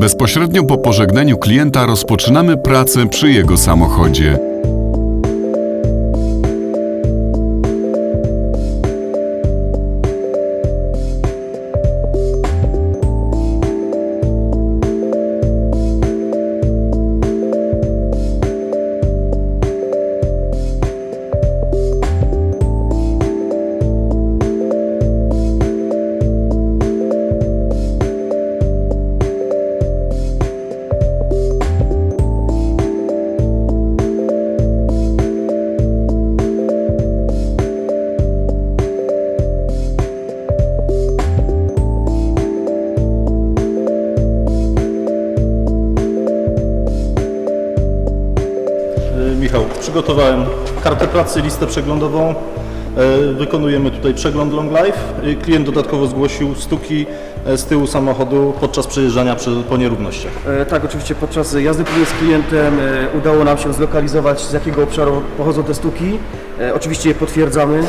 Bezpośrednio po pożegnaniu klienta rozpoczynamy pracę przy jego samochodzie. Przygotowałem kartę pracy, listę przeglądową. Y, Wykonujemy tutaj przegląd Long Life. Y, Klient dodatkowo zgłosił stuki e, z tyłu samochodu podczas przejeżdżania przy, po nierównościach. E, Tak, oczywiście podczas jazdy z klientem e, udało nam się zlokalizować z jakiego obszaru pochodzą te stuki. E, Oczywiście je potwierdzamy.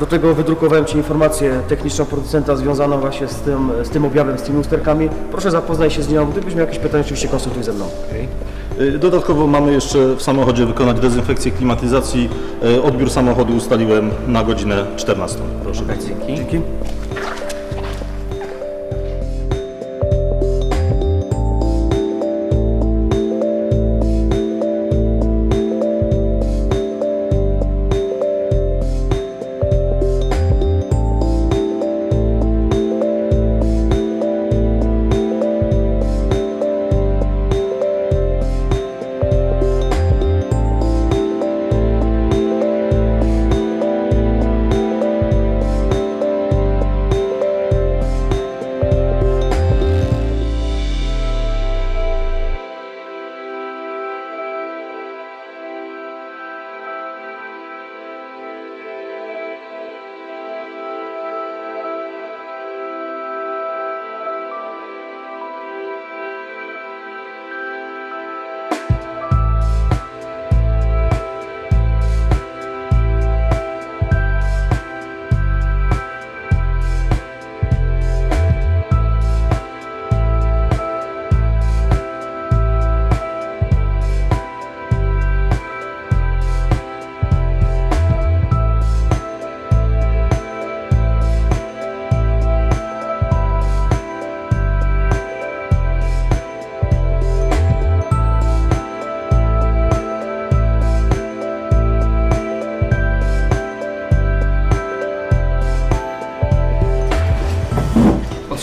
Do tego wydrukowałem Ci informację techniczną producenta związaną właśnie z tym, z tym objawem, z tymi usterkami. Proszę zapoznaj się z nią. Gdybyś miał jakieś pytania, oczywiście konsultuj ze mną. Y, Dodatkowo mamy jeszcze w samochodzie wykonać dezynfekcję klimatyzacji. Y, Odbiór samochodu ustaliłem na godzinę 14. Proszę bardzo. Dzięki.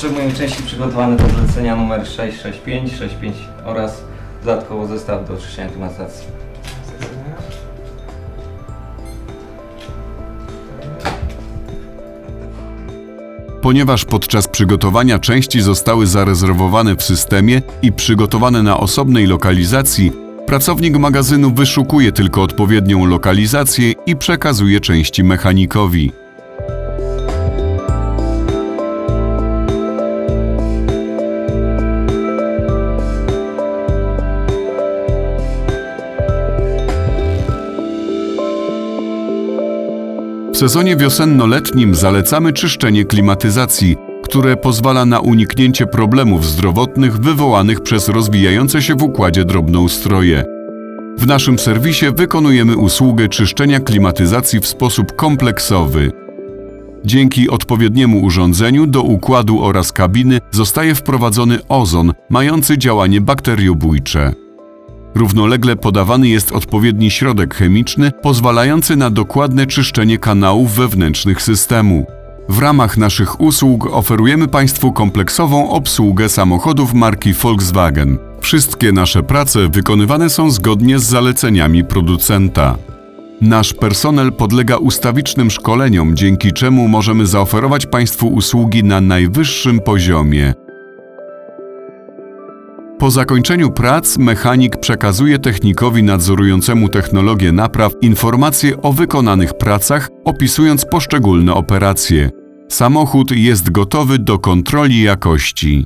Potrzebujemy części przygotowane do zlecenia numer 665, 65 oraz dodatkowo zestaw do oczyszczenia klimatyzacji. Ponieważ podczas przygotowania części zostały zarezerwowane w systemie i przygotowane na osobnej lokalizacji, pracownik magazynu wyszukuje tylko odpowiednią lokalizację i przekazuje części mechanikowi. Sezonie wiosenno-letnim zalecamy czyszczenie klimatyzacji, które pozwala na uniknięcie problemów zdrowotnych wywołanych przez rozwijające się w układzie drobnoustroje. W naszym serwisie wykonujemy usługę czyszczenia klimatyzacji w sposób kompleksowy. Dzięki odpowiedniemu urządzeniu do układu oraz kabiny zostaje wprowadzony ozon mający działanie bakteriobójcze. Równolegle podawany jest odpowiedni środek chemiczny pozwalający na dokładne czyszczenie kanałów wewnętrznych systemu. W ramach naszych usług oferujemy Państwu kompleksową obsługę samochodów marki Volkswagen. Wszystkie nasze prace wykonywane są zgodnie z zaleceniami producenta. Nasz personel podlega ustawicznym szkoleniom, dzięki czemu możemy zaoferować Państwu usługi na najwyższym poziomie. Po zakończeniu prac mechanik przekazuje technikowi nadzorującemu technologię napraw informacje o wykonanych pracach, opisując poszczególne operacje. Samochód jest gotowy do kontroli jakości.